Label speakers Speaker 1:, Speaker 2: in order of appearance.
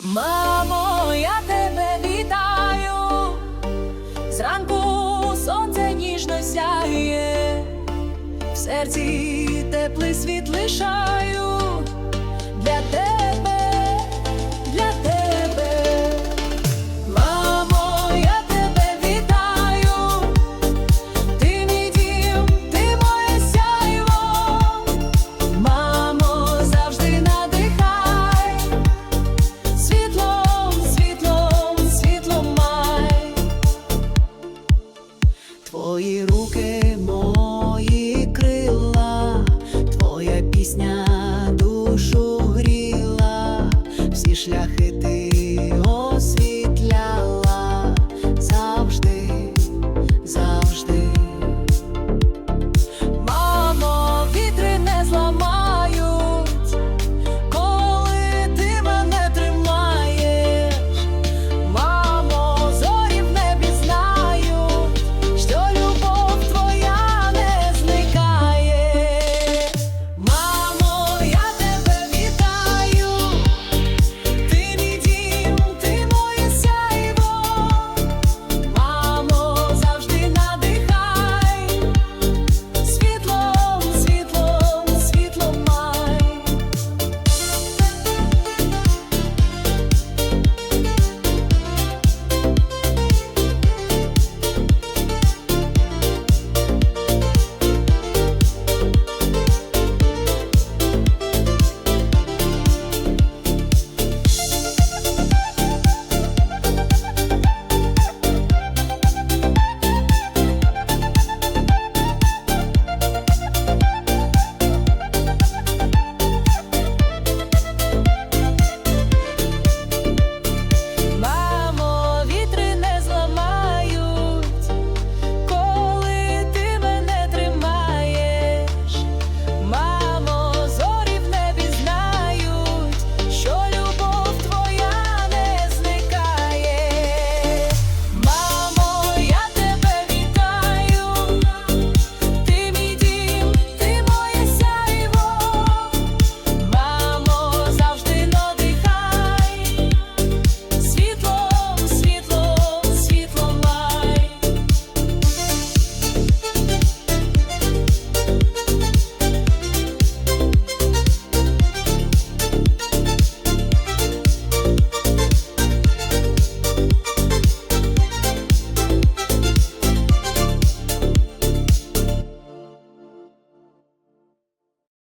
Speaker 1: Мамо, я тебе вітаю, зранку сонце ніжно сяє, в серці теплий світ лишає. шляхи.